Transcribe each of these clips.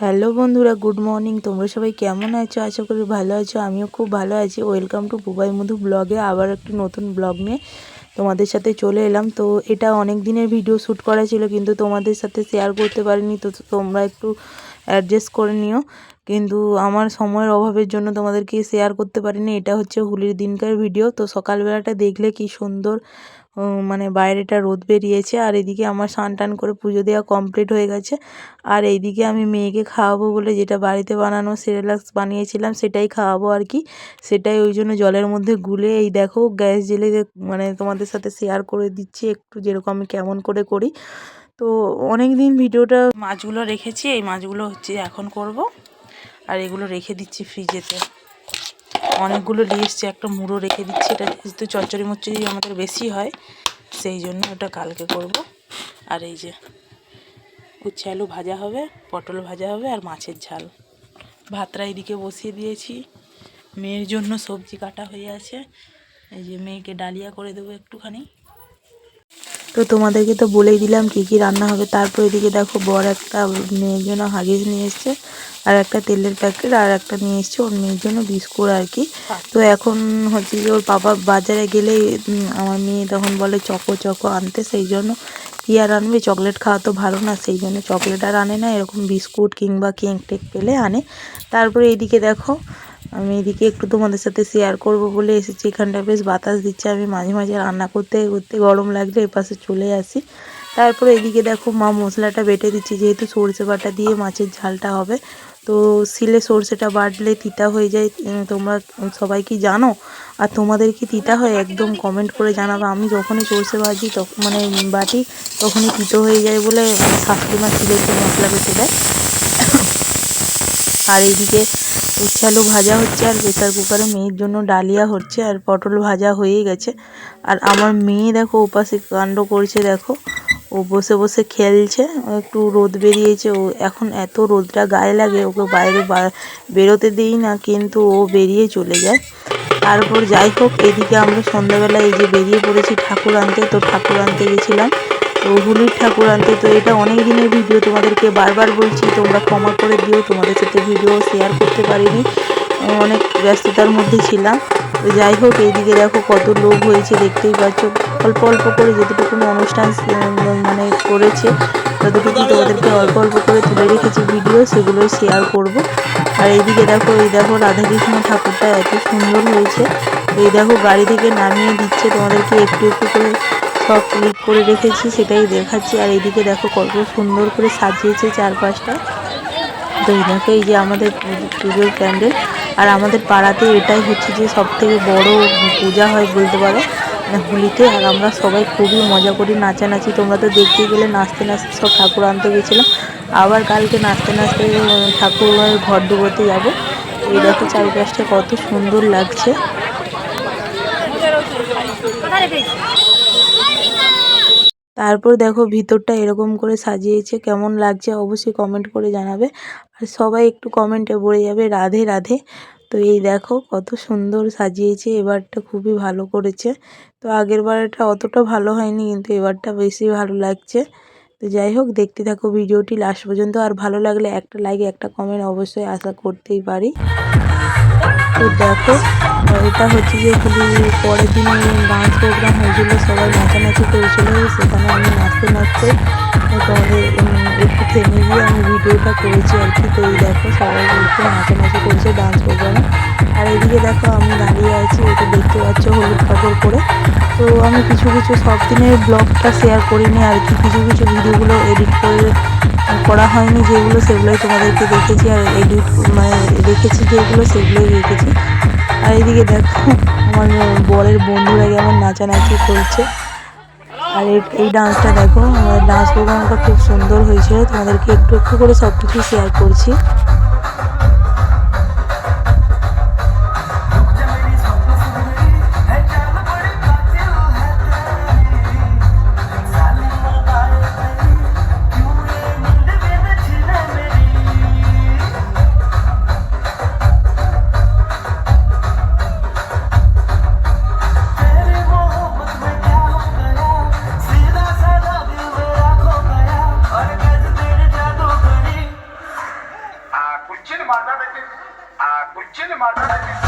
Hello বন্ধুরা, good morning. তোমরা সবাই কেমন আছো? আশা করি ভালো আছো, আমিও খুব ভালো আছি। ওয়েলকাম টু বুবাই মধু ব্লগে আবার একটি নতুন ব্লগ নিয়ে তোমাদের সাথে চলে এলাম। তো এটা অনেক দিনের ভিডিও শ্যুট করা ছিল, কিন্তু তোমাদের সাথে শেয়ার করতে পারিনি। তো তোমরা একটু অ্যাডজাস্ট করে নিও। কিন্তু আমার সময়ের অভাবের জন্য তোমাদেরকে শেয়ার করতে পারিনি। এটা হচ্ছে হোলির দিনকার ভিডিও তো সকালবেলাটা দেখলে কি সুন্দর মানে বাইরেটা রোদ বেরিয়েছে আর এদিকে আমার স্নান টান করে পুজো দেওয়া কমপ্লিট হয়ে গেছে। আর এইদিকে আমি মেয়েকে খাওয়াবো বলে যেটা বাড়িতে বানানো সেরেলাক্স বানিয়েছিলাম সেটাই খাওয়াবো আর কি। সেটাই ওই জন্য জলের মধ্যে গুলে এই দেখো গ্যাস জেলে মানে তোমাদের সাথে শেয়ার করে দিচ্ছি একটু যেরকম আমি কেমন করে করি। তো অনেক দিন ভিডিওটা মাছগুলো রেখেছি, এই মাছগুলো হচ্ছে এখন করব। আর এগুলো রেখে দিচ্ছি ফ্রিজেতে অনেকগুলো নিয়ে একটা মুড়ো রেখে দিচ্ছি, এটা যেহেতু চচ্চড়ি মচ্চড়ি আমাদের বেশি হয়, সেই জন্য ওটা কালকে করব। আর এই যে উচ্ছে আলু ভাজা হবে, পটল ভাজা হবে আর মাছের ঝাল। ভাতটা এদিকে বসিয়ে দিয়েছি। মেয়ের জন্য সবজি কাটা হয়ে আছে। এই যে মেয়েকে ডালিয়া করে দেবো একটুখানি। তো তোমাদেরকে তো বলেই দিলাম কী কী রান্না হবে। তারপর এদিকে দেখো বর একটা মেয়ের জন্য হাগিস নিয়ে এসছে, আর একটা তেলের প্যাকেট, আর একটা নিয়ে এসছে ওর মেয়ের জন্য বিস্কুট আর কি। তো এখন হচ্ছে যে ওর বাবা বাজারে গেলে আমার মেয়ে তখন বলে চকো চকো আনতে, সেই জন্য কি আর আনবে? চকলেট খাওয়া তো ভালো না, সেই জন্য চকলেট আর আনে না, এরকম বিস্কুট কিংবা কেক টেক পেলে আনে। তারপরে এইদিকে দেখো আমি এদিকে একটু তোমাদের সাথে শেয়ার করব বলে এসেছি। এখানটা বেশ বাতাস দিচ্ছে। আমি মাঝে মাঝে রান্না করতে করতে গরম লাগলে এপাশে চলে আসি। তারপরে এদিকে দেখো মা মশলাটা বেটে দিচ্ছি। যেহেতু সর্ষে বাটা দিয়ে মাছের ঝালটা হবে, তো শিলে সর্ষেটা বাটলে তিতা হয়ে যায়। তোমরা সবাই কি জানো? আর তোমাদের কি তিতা হয় একদম কমেন্ট করে জানাবে। আমি যখনই সর্ষে ভাজি তখন মানে বাটি, তখনই তিতো হয়ে যায় বলে শাশুড়ি মা শিলে মশলা বেটে দেয়। আর এইদিকে উচ্ছে আলু ভাজা হচ্ছে আর প্রেসার কুকারে মেয়ের জন্য ডালিয়া হচ্ছে আর পটল ভাজা হয়েই গেছে। আর আমার মেয়ে দেখো ওপাশে কাণ্ড করছে দেখো। ও বসে বসে খেলছে একটু রোদ বেরিয়েছে, ও এখন এত রোদটা গায়ে লাগে, ওকে বাইরে বেরোতে দিই না, কিন্তু ও বেরিয়ে চলে যায়। তারপর যাই হোক, এদিকে আমরা সন্ধ্যাবেলা এই যে বেরিয়ে পড়েছি ঠাকুর আনতে, তো ঠাকুর আনতে গেছিলাম। তো হুলির ঠাকুর আনতে, তো এটা অনেক দিনের ভিডিও তোমাদেরকে বারবার বলছি, তোমরা ক্ষমা করে দিও, তোমাদের সাথে ভিডিও শেয়ার করতে পারিনি। অনেক ব্যস্ততার মধ্যে ছিলাম। তো যাই হোক, এইদিকে দেখো কত লোক হয়েছে, দেখতেই পাচ্ছ। অল্প অল্প করে যেটুকু অনুষ্ঠান মানে করেছে ততটুকু তোমাদেরকে অল্প অল্প করে তুলে রেখেছি ভিডিও সেগুলোই শেয়ার করব। আর এইদিকে দেখো, এই দেখো রাধাকৃষ্ণ ঠাকুরটা এত সুন্দর হয়েছে। এই দেখো গাড়ি থেকে নামিয়ে দিচ্ছে তোমাদেরকে, একটু একটু করে সব ক্লিক করে রেখেছি, সেটাই দেখাচ্ছি। আর এইদিকে দেখো কত সুন্দর করে সাজিয়েছে চারপাশটা। তো দেখো এই যে আমাদের পুজোর প্যান্ডেল। আর আমাদের পাড়াতে এটাই হচ্ছে যে সব থেকে বড় পূজা হয় বলতে পারো। মানে হোলিতে, আর আমরা সবাই খুবই মজা করি নাচানাচি। তোমরা তো দেখতে গেলে নাচতে নাচতে সব ঠাকুর আনতে গেছিলাম। আবার কালকে নাচতে নাচতে ঠাকুর ঘর ডুবোতে যাব। এই দেখো চারিপাশটা কত সুন্দর লাগছে। তারপর দেখো ভিতরটা এরকম করে সাজিয়েছে, কেমন লাগছে অবশ্যই কমেন্ট করে জানাবে। আর সবাই একটু কমেন্টে বলে যাবে, রাধে রাধে। তো এই দেখো কত সুন্দর সাজিয়েছে, এবারটা খুবই ভালো করেছে। তো আগের বারটা অতটা ভালো হয়নি, কিন্তু এবারটা বেশি ভালো লাগছে। তো যাই হোক, দেখতে থাকো ভিডিওটি লাস্ট পর্যন্ত। আর ভালো লাগলে একটা লাইক একটা কমেন্ট অবশ্যই আশা করতেই পারি। তো দেখো এটা হচ্ছে যে খুবই পরের দিন ডান্স প্রোগ্রাম হয়েছিল, সবাই নাচানাচি করেছিল, সেখানে আমি নাচতে নাচতে তোমাদের একটু থেমে গিয়ে আমি ভিডিওটা করেছি আর কি। তো দেখো, সবাই একটু নাচানাচি করেছে ডান্স প্রোগ্রামে আর এদিকে দেখো, আমি দাঁড়িয়ে আছি এটা দেখতে পাচ্ছ হলুদ কাপড় পরে। তো আমি কিছু কিছু সব দিনের ব্লগটা শেয়ার করিনি আর কি, কিছু কিছু ভিডিওগুলো এডিট করে, করা হয়নি যেগুলো, সেগুলোই তোমাদেরকে দেখেছি আর এডিট মানে রেখেছি যেগুলো সেগুলোই রেখেছি। আর এইদিকে দেখো, আমার বরের বন্ধুরা কেমন নাচানাচি করছে। আর এই ডান্সটা দেখো, আমার ডান্স প্রোগ্রামটা খুব সুন্দর হয়েছিল। তোমাদেরকে একটু একটু করে সব কিছু শেয়ার করছি। माता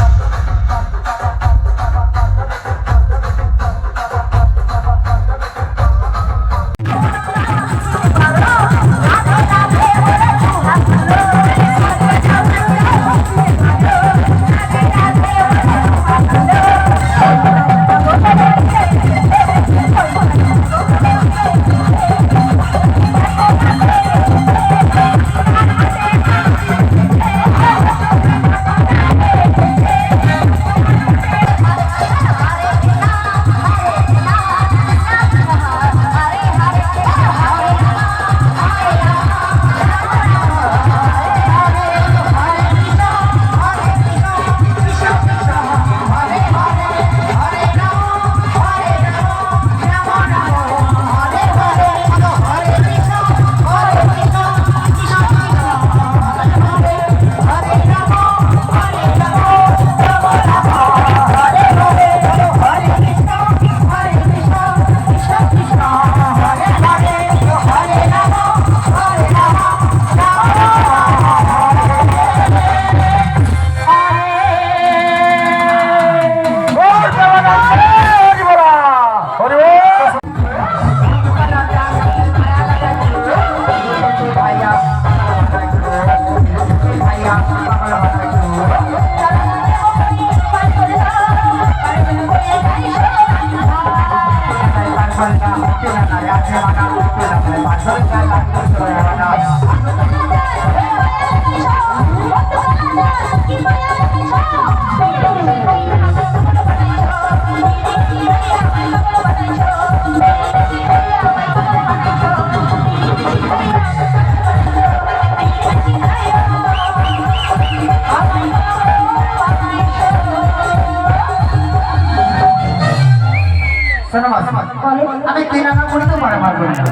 আমি তিন আনা করে তো মারা মারবো না।